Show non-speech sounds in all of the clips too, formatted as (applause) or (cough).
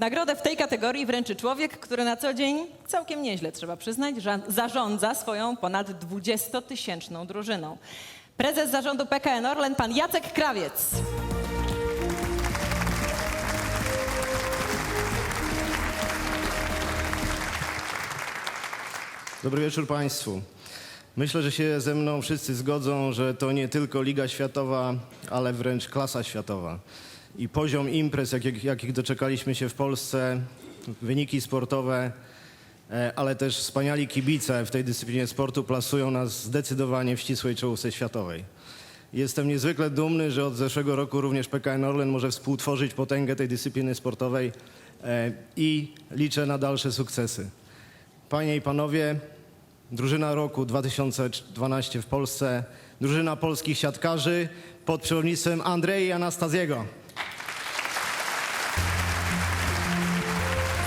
Nagrodę w tej kategorii wręczy człowiek, który na co dzień całkiem nieźle, trzeba przyznać, zarządza swoją ponad 20-tysięczną drużyną. Prezes zarządu PKN Orlen, pan Jacek Krawiec. Dobry wieczór Państwu. Myślę, że się ze mną wszyscy zgodzą, że to nie tylko Liga Światowa, ale wręcz klasa światowa. I poziom imprez, jakich, jakich doczekaliśmy się w Polsce, wyniki sportowe, e, ale też wspaniali kibice w tej dyscyplinie sportu plasują nas zdecydowanie w ścisłej czołówce światowej. Jestem niezwykle dumny, że od zeszłego roku również PKN Orlen może współtworzyć potęgę tej dyscypliny sportowej e, i liczę na dalsze sukcesy. Panie i panowie, drużyna roku 2012 w Polsce, drużyna polskich siatkarzy pod przewodnictwem Andrei Anastaziego.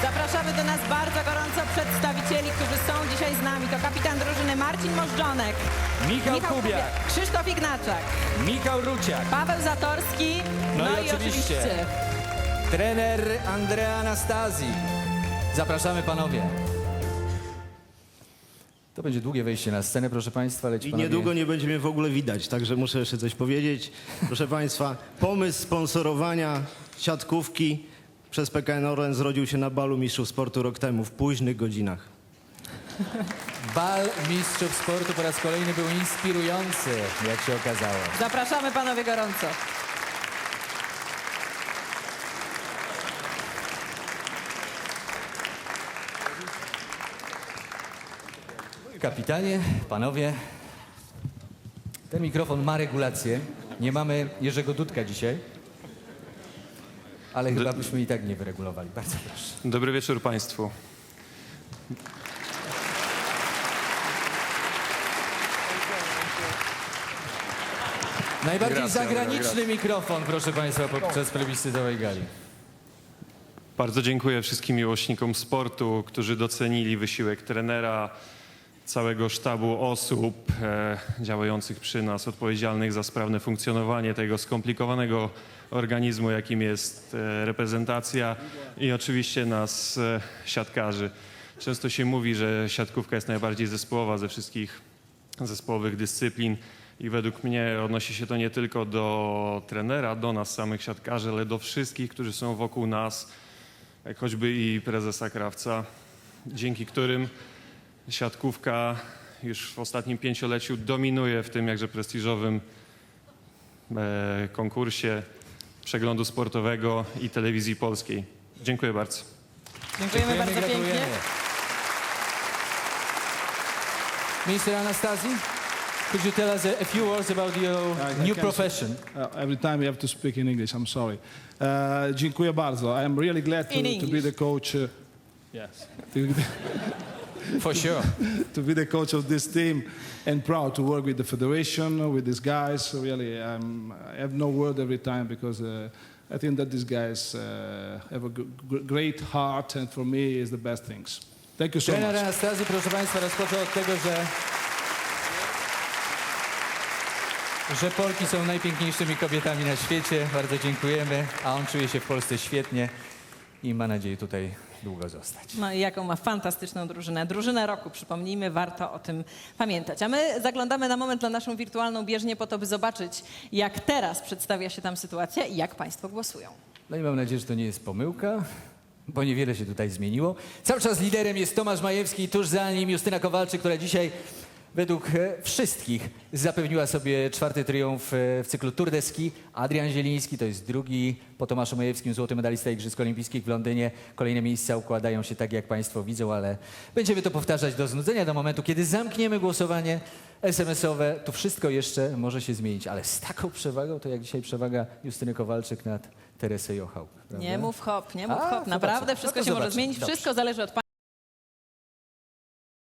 Zapraszamy do nas bardzo gorąco przedstawicieli, którzy są dzisiaj z nami. To kapitan drużyny Marcin Możdżonek, Michał Kubiak, Krzysztof Ignaczak, Michał Ruciak, Paweł Zatorski, No no, i i, oczywiście oczywiście trener Andrea Anastazji. Zapraszamy panowie. To będzie długie wejście na scenę, proszę państwa, leci I panowie. niedługo nie będzie mnie w ogóle widać, także muszę jeszcze coś powiedzieć. Proszę państwa, pomysł sponsorowania siatkówki przez PKN Orlen zrodził się na balu mistrzów sportu rok temu, w późnych godzinach. Bal mistrzów sportu po raz kolejny był inspirujący, jak się okazało. zapraszamy panowie gorąco. Kapitanie, panowie, ten mikrofon ma regulację. Nie mamy Jerzego Dudka dzisiaj, ale chyba byśmy i tak nie wyregulowali. Bardzo proszę. Dobry wieczór Państwu. Najbardziej Grazie, zagraniczny mikrofon, proszę Państwa, podczas plebiscytowej gali. Bardzo dziękuję wszystkim miłośnikom sportu, którzy docenili wysiłek trenera, całego sztabu osób e, działających przy nas, odpowiedzialnych za sprawne funkcjonowanie tego skomplikowanego organizmu, jakim jest e, reprezentacja i oczywiście nas, e, siatkarzy. Często się mówi, że siatkówka jest najbardziej zespołowa ze wszystkich zespołowych dyscyplin i według mnie odnosi się to nie tylko do trenera, do nas samych siatkarzy, ale do wszystkich, którzy są wokół nas, jak choćby i prezesa Krawca, dzięki którym siatkówka już w ostatnim pięcioleciu dominuje w tym jakże prestiżowym e, konkursie przeglądu sportowego i telewizji polskiej. Dziękuję bardzo. Dziękujemy, bardzo pięknie. gratulujemy. Mr. Anastasi, could you tell us a, few words about your I- I new profession? Uh, every time you have to speak in English, I'm sorry. Uh, dziękuję bardzo. I am really glad to, In to be English. the coach. Uh, yes. For sure. (laughs) to be the coach of this team and proud to work with the federation, with these guys. So really, um, I have no word every time because uh, I think that these guys uh, have a g- g- great heart, and for me, is the best things. Thank you so Trener much. Anastazji, proszę Państwa, rozpoczął od tego, że że Polki są najpiękniejszymi kobietami na świecie. Bardzo dziękujemy, a on czuje się w Polsce świetnie i ma nadzieję tutaj długo zostać. No i jaką ma fantastyczną drużynę. Drużynę roku, przypomnijmy, warto o tym pamiętać. A my zaglądamy na moment na naszą wirtualną bieżnię po to, by zobaczyć, jak teraz przedstawia się tam sytuacja i jak Państwo głosują. No i mam nadzieję, że to nie jest pomyłka, bo niewiele się tutaj zmieniło. Cały czas liderem jest Tomasz Majewski, tuż za nim Justyna Kowalczyk, która dzisiaj według e, wszystkich zapewniła sobie czwarty triumf e, w cyklu Tour de Ski. Adrian Zieliński to jest drugi po Tomaszu Majewskim złoty medalista Igrzysk Olimpijskich w Londynie. Kolejne miejsca układają się tak, jak Państwo widzą, ale będziemy to powtarzać do znudzenia, do momentu, kiedy zamkniemy głosowanie SMS-owe. To wszystko jeszcze może się zmienić, ale z taką przewagą, to jak dzisiaj przewaga Justyny Kowalczyk nad Teresę Jochał. prawda? Nie mów hop, nie mów A, hop. Naprawdę wszystko No to się może zmienić. Dobrze. Wszystko zależy od Państwa.